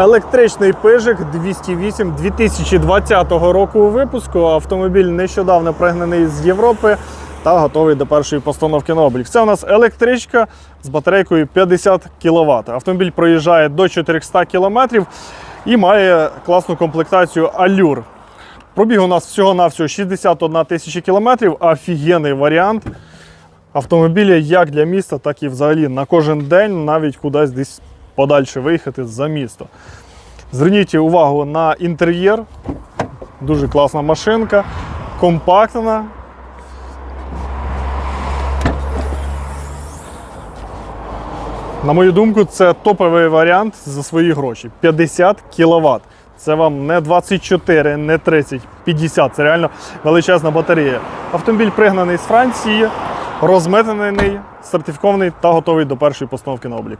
Електричний пижик 208 2020 року випуску. Автомобіль нещодавно пригнаний з Європи та готовий до першої постановки на облік. Це у нас електричка з батарейкою 50 кВт. Автомобіль проїжджає до 400 км і має класну комплектацію Allure. Пробіг у нас всього-навсього 61 тисяча кілометрів. Офігенний варіант автомобіля як для міста, так і взагалі на кожен день, навіть кудись десь подальше виїхати за місто. Зверніть увагу на інтер'єр. Дуже класна машинка, компактна. На мою думку, це топовий варіант за свої гроші. 50 кВт. Це вам не 24, не 30, 50. Це реально величезна батарея. Автомобіль пригнаний з Франції, розметений, сертифікований та готовий до першої постановки на облік.